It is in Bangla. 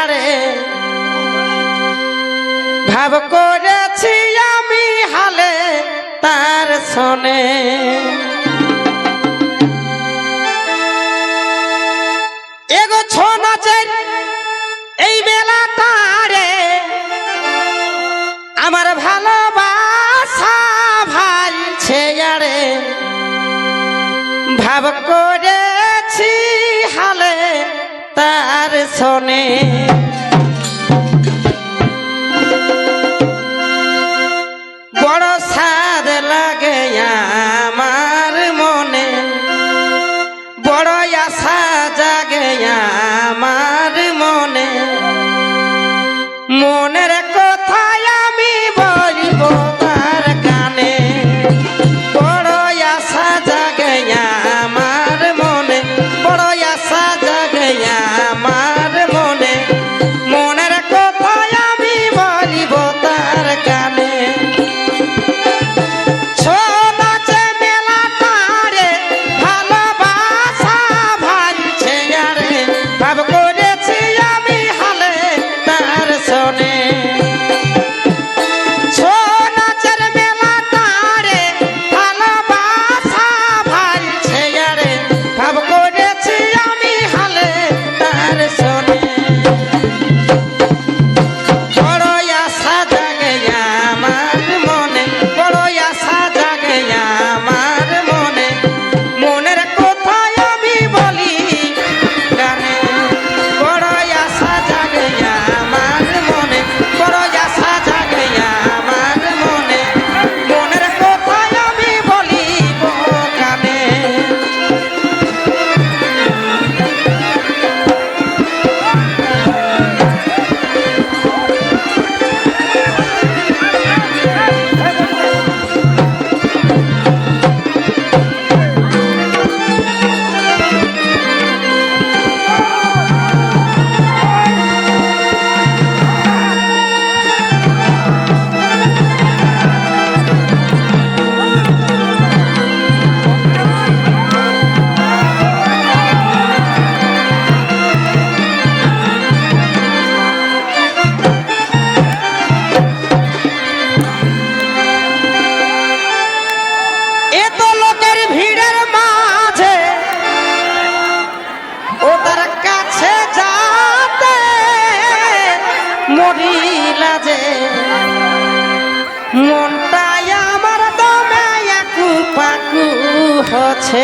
আরে। ভাব করেছি আমি হালে তার সনে এগো ছো নাচের এই মেলা তারে, আমার ভালোবাসা ভালছে আরে। ভাব করে পেছনে আছে